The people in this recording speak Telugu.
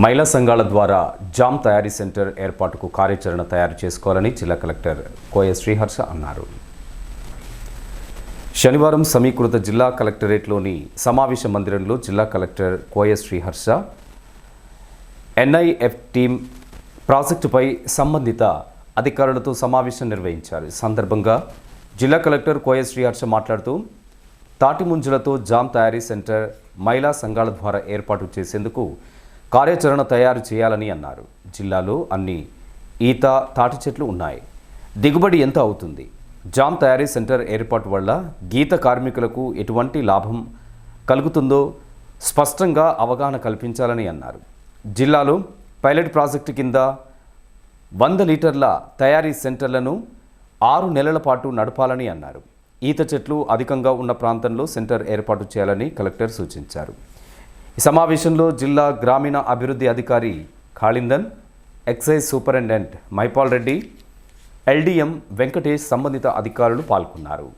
మహిళా సంఘాల ద్వారా జామ్ తయారీ సెంటర్ ఏర్పాటుకు కార్యాచరణ తయారు చేసుకోవాలని జిల్లా కలెక్టర్ కోయ శ్రీహర్ష అన్నారు. శనివారం సమీకృత జిల్లా కలెక్టరేట్లోని సమావేశ మందిరంలో జిల్లా collector Koya Sriharsha NIF team ప్రాజెక్టుపై సంబంధిత అధికారులతో సమావేశం నిర్వహించారు. ఈ సందర్భంగా జిల్లా కలెక్టర్ కోయ శ్రీహర్ష మాట్లాడుతూ తాటిముంజులతో జామ్ తయారీ సెంటర్ మహిళా సంఘాల ద్వారా ఏర్పాటు చేసేందుకు కార్యాచరణ తయారు చేయాలని అన్నారు. జిల్లాలో అన్ని ఈత తాటి చెట్లు ఉన్నాయి. దిగుబడి ఎంత అవుతుంది? జామ్ తయారీ సెంటర్ ఏర్పాటు వల్ల గీత కార్మికులకు ఎటువంటి లాభం కలుగుతుందో స్పష్టంగా అవగాహన కల్పించాలని అన్నారు. జిల్లాలో పైలట్ ప్రాజెక్టు కింద వంద లీటర్ల తయారీ సెంటర్లను ఆరు నెలల పాటు నడపాలని అన్నారు. ఈత చెట్లు అధికంగా ఉన్న ప్రాంతంలో సెంటర్ ఏర్పాటు చేయాలని కలెక్టర్ సూచించారు. ఈ సమావేశంలో జిల్లా గ్రామీణ అభివృద్ధి అధికారి Kalindan excise superintendent Maipal Reddy LDM Venkatesh సంబంధిత అధికారులు పాల్గొన్నారు.